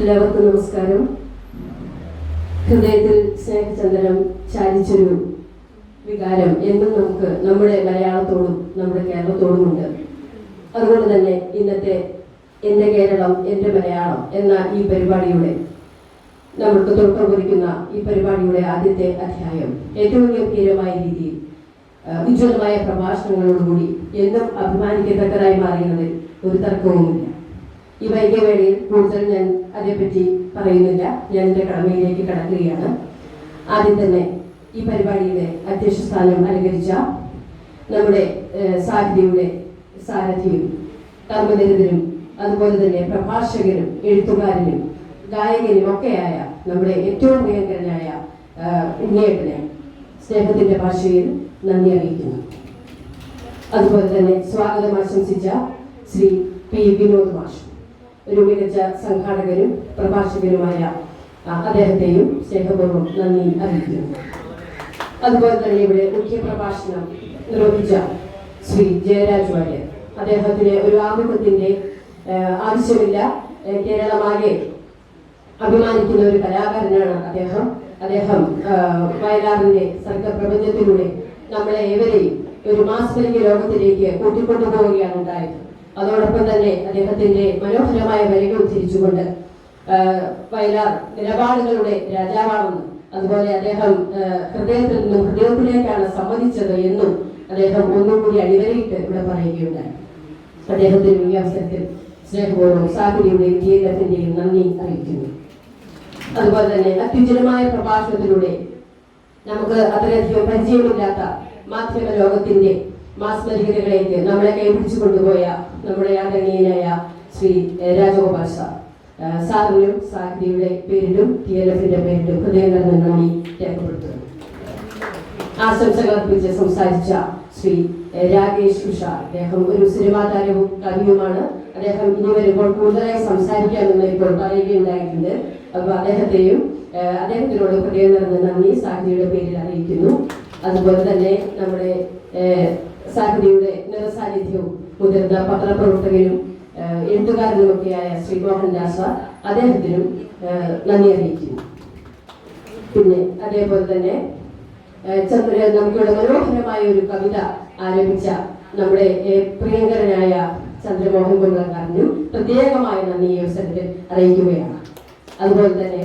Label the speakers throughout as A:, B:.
A: എല്ലാവർക്കും നമസ്കാരം. ഹൃദയത്തിൽ സ്നേഹചന്ദനം ചാലിച്ചൊരു വികാരം എന്നും നമുക്ക് നമ്മുടെ മലയാളത്തോടും നമ്മുടെ കേരളത്തോടും ഉണ്ട്. അതുകൊണ്ട് തന്നെ ഇന്നത്തെ എന്റെ കേരളം എന്റെ മലയാളം എന്ന ഈ പരിപാടിയുടെ നമ്മൾക്ക് തുടക്കം കുറിക്കുന്ന ഈ പരിപാടിയുടെ ആദ്യത്തെ അധ്യായം ഏറ്റവും ഗംഭീരമായ രീതിയിൽ ഉജ്ജ്വലമായ പ്രഭാഷണങ്ങളോടുകൂടി എന്നും അഭിമാനിക്കത്തക്കതായി മാറിയുന്നതിൽ ഒരു തർക്കവുമില്ല. ഈ വൈകിയവേളയിൽ കൂടുതൽ ഞാൻ അതേപ്പറ്റി പറയുന്നില്ല. ഞാൻ എന്റെ കടമയിലേക്ക് കടക്കുകയാണ്. ആദ്യം തന്നെ ഈ പരിപാടിയുടെ അധ്യക്ഷ സ്ഥാനം അലങ്കരിച്ച നമ്മുടെ സാരഥിയുടെ സാരഥിയും കർമ്മനിരതരും അതുപോലെ തന്നെ പ്രഭാഷകനും എഴുത്തുകാരനും ഗായകനും ഒക്കെയായ നമ്മുടെ ഏറ്റവും പ്രിയങ്കരനായ ഉണ്ണിയേട്ടനെ സ്നേഹത്തിന്റെ ഭാഷയിൽ നന്ദി അറിയിക്കുന്നു. അതുപോലെ തന്നെ സ്വാഗതം ആശംസിച്ച ശ്രീ പി വിനോദ് മാഷ്. ഒരു മികച്ച സംഘാടകനും പ്രഭാഷകനുമായ ആ, അദ്ദേഹത്തെയും സ്നേഹപൂർവം നന്ദി അറിയിക്കുന്നു. അതുപോലെ തന്നെ ഇവിടെ മുഖ്യ പ്രഭാഷണം നിർവഹിച്ച ശ്രീ ജയരാജ് വാര്യർ. അദ്ദേഹത്തിന് ഒരു ആമുഖത്തിന്റെ ആവശ്യമില്ല. കേരളമാകെ അഭിമാനിക്കുന്ന ഒരു കലാകാരനാണ് അദ്ദേഹം. അദ്ദേഹം വയലാറിന്റെ സർഗപ്രപഞ്ചത്തിലൂടെ നമ്മളെ ഏവരെയും ഒരു മാസ്മരിക ലോകത്തിലേക്ക് കൂട്ടിക്കൊണ്ടുപോവുകയാണ് ഉണ്ടായത്. അതോടൊപ്പം തന്നെ അദ്ദേഹത്തിന്റെ മനോഹരമായ വരികൾ ഉദ്ധരിച്ചുകൊണ്ട് വയലാർ നിലപാടുകളുടെ രാജാവാണെന്നും അതുപോലെ അദ്ദേഹം ഹൃദയത്തിൽ നിന്നും ഹൃദയത്തിലേക്കാണ് സമ്മതിച്ചത് എന്നും അദ്ദേഹം ഒന്നുകൂടി അടിവരയിട്ട് ഇവിടെ പറയുകയുണ്ടായി. അദ്ദേഹത്തിന് ഈ അവസരത്തിൽ സ്നേഹപൂർവം സാഹിതിയുടെയും ജീവിതത്തിന്റെയും നന്ദി അറിയിക്കുന്നു. അതുപോലെ തന്നെ അത്യുജ്വലമായ പ്രഭാഷണത്തിലൂടെ നമുക്ക് അത്രയധികം പരിചയമില്ലാത്ത മാധ്യമ ലോകത്തിന്റെ മാസ്മരികതകളിലേക്ക് നമ്മളെ കൈപിടിച്ചു കൊണ്ടുപോയ നമ്മുടെ ആദരണീയനായ ശ്രീ രാജഗോപാൽ സാർ. സാറിനും സാഹിതിയുടെ പേരിലും ടി എൽ എഫിന്റെ പേരിലും ഹൃദയം നന്ദി രേഖപ്പെടുത്തുന്നു. ആശംസകൾ അർപ്പിച്ച് സംസാരിച്ച ശ്രീ രാകേഷ് ഉഷാർ. അദ്ദേഹം ഒരു സിനിമാ താരവും കവിയുമാണ്. അദ്ദേഹം ഇനി വരുമ്പോൾ കൂടുതലായി സംസാരിക്കാമെന്ന് ഇപ്പോൾ പറയുകയുണ്ടായിട്ടുണ്ട്. അപ്പൊ അദ്ദേഹത്തെയും അദ്ദേഹത്തിനോട് ഹൃദയം നിറഞ്ഞ നന്ദി സാഹിതിയുടെ പേരിൽ അറിയിക്കുന്നു. അതുപോലെ തന്നെ നമ്മുടെ സാഹിതിയുടെ നിറസാന്നിധ്യവും മുതിർന്ന പത്രപ്രവർത്തകനും എഴുത്തുകാരനുമൊക്കെയായ ശ്രീ മോഹൻദാസ അദ്ദേഹത്തിനും നന്ദി അറിയിക്കുന്നു. പിന്നെ അതേപോലെ തന്നെ ചന്ദ്ര നമുക്കിവിടെ മനോഹരമായ ഒരു കവിത ആരംഭിച്ച നമ്മുടെ പ്രിയങ്കരനായ ചന്ദ്രമോഹൻ കുമ്പളക്കാരനും പ്രത്യേകമായ നന്ദി ഈ അവസരത്തിൽ അറിയിക്കുകയാണ്. അതുപോലെ തന്നെ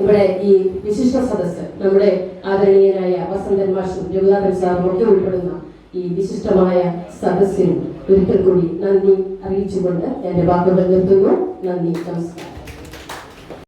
A: ഇവിടെ ഈ വിശിഷ്ട സദസ്സ് നമ്മുടെ ആദരണീയനായ വസന്തൻ മാഷും രഘുനാഥൻ സാറും ഒക്കെ ഉൾപ്പെടുന്ന ഈ വിശിഷ്ടമായ സദസ്സിനും ഒരിക്കൽ കൂടി നന്ദി അറിയിച്ചുകൊണ്ട് എന്റെ വാക്കുകൾ നിർത്തുന്നു. നന്ദി നമസ്കാരം.